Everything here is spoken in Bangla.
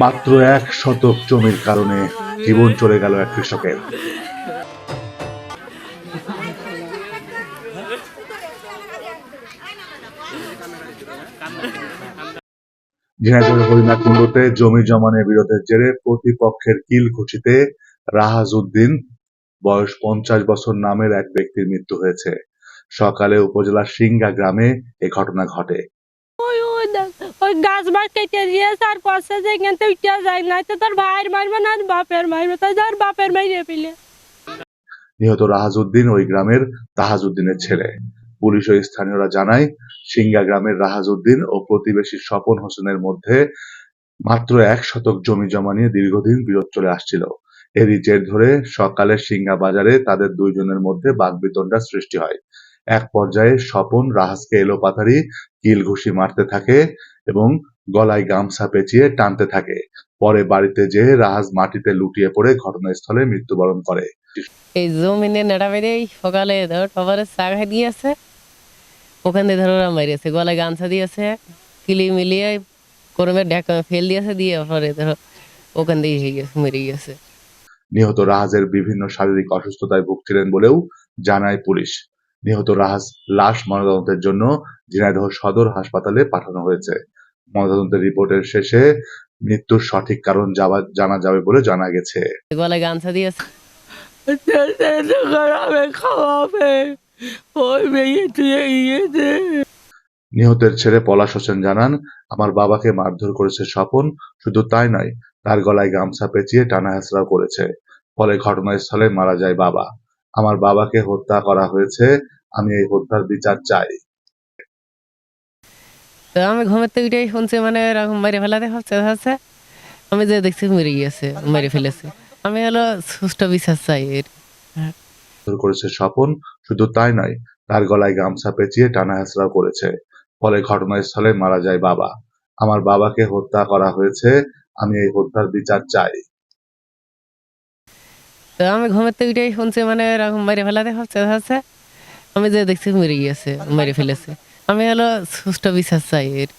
মাত্র এক শতক জমির কারণে জীবন চলে গেল এক কৃষকের। ঝিনাইদহের হরিণাকুণ্ডুতে জমি জমানের বিরোধের জেরে প্রতিপক্ষের কিল ঘুষিতে রাহাজ উদ্দিন বয়স পঞ্চাশ বছর নামের এক ব্যক্তির মৃত্যু হয়েছে। সকালে উপজেলার সিঙ্গা গ্রামে এ ঘটনা ঘটে। ওই গাছ বাস কেটে দিয়েছে, আর পয়সা যেখান থেকে উঠে যায় না তো তোর ভাইয়ের মারবে না বাপের মারবে, তাই তোর বাপের মাইরে ফেলে। নিহত রাহাজউদ্দিন ওই গ্রামের তাহাজউদ্দিনের ছেলে। পুলিশ ও স্থানীয়রা জানায় সিঙ্গা গ্রামের রাহাজউদ্দিন ও প্রতিবেশী স্বপন হোসেনের মধ্যে মাত্র এক শতক জমি জমা নিয়ে দীর্ঘদিন বিরোধ চলে আসছিল। এরই জের ধরে সকালে সিঙ্গা বাজারে তাদের দুইজনের মধ্যে বাগবিতণ্ডা সৃষ্টি হয়। এক পর্যায়ে স্বপন রাহাজকে এলোপাথারি কিল ঘুষি মারতে থাকে এবং গলায় গামছা পেঁচিয়ে টানতে থাকে। পরে বাড়িতে যেয়ে রাহাজ মাটিতে লুটিয়ে পড়ে ঘটনাস্থলে মৃত্যুবরণ করে। এই জমিনে নেড়া মেরে সকালে ধর সবার চা দিয়েছে ওখান দিয়ে ধরো মারিয়েছে গলায় গামছা দিয়েছে কিলি মিলিয়ে করমে ঢাকা ফেল দিয়েছে দিয়ে পরে ধরো ওখান দিয়ে হয়ে গেছে মরে গেছে। নিহত রাহাজের বিভিন্ন শারীরিক অসুস্থতায় ভুগছিলেন বলেও জানায় পুলিশ। নিহত রাহাজ লাশ ময়নাতদন্তের জন্য ঝিনাইদহ সদর হাসপাতালে পাঠানো হয়েছে। ময়নাতদন্তের রিপোর্টের শেষে মৃত্যুর সঠিক কারণ জানা যাবে বলে জানা গেছে। গলায় গামছা দিয়েছে নিহতের ছেলে পলাশ হোসেন জানান আমার বাবাকে মারধর করেছে স্বপন শুধু তাই নয় তার গলায় গামছা পেঁচিয়ে টানা হেঁচড়াও করেছে। ফলে ঘটনাস্থলে মারা যায় বাবা। আমার বাবাকে হত্যা করা হয়েছে আমি এই হত্যার বিচার চাই। তো আমি ঘুমের থেকে উঠেই শুনছি মানে এরকম মেরে ফেলাতে হচ্ছে হচ্ছে। আমি যে দেখছি মরে গিয়েছে মেরে ফেলেছে। আমি হলো সুষ্ঠু বিশ্বাস চাই এর। করেছে স্বপন শুধু তাই নয় তার গলায় গামছা পেঁচিয়ে টানা হেঁচড়াও করেছে। ফলে ঘটনাস্থলে মারা যায় বাবা। আমার বাবাকে হত্যা করা হয়েছে আমি এই হত্যার বিচার চাই। তো আমি ঘুমের থেকে উঠেই শুনছি মানে এরকম মেরে ফেলাতে হচ্ছে হচ্ছে। আমি যে দেখছি মেরে গিয়েছে মেরে ফেলেছে। আমি হলো সুস্থ বিশ্বাস চাই এর।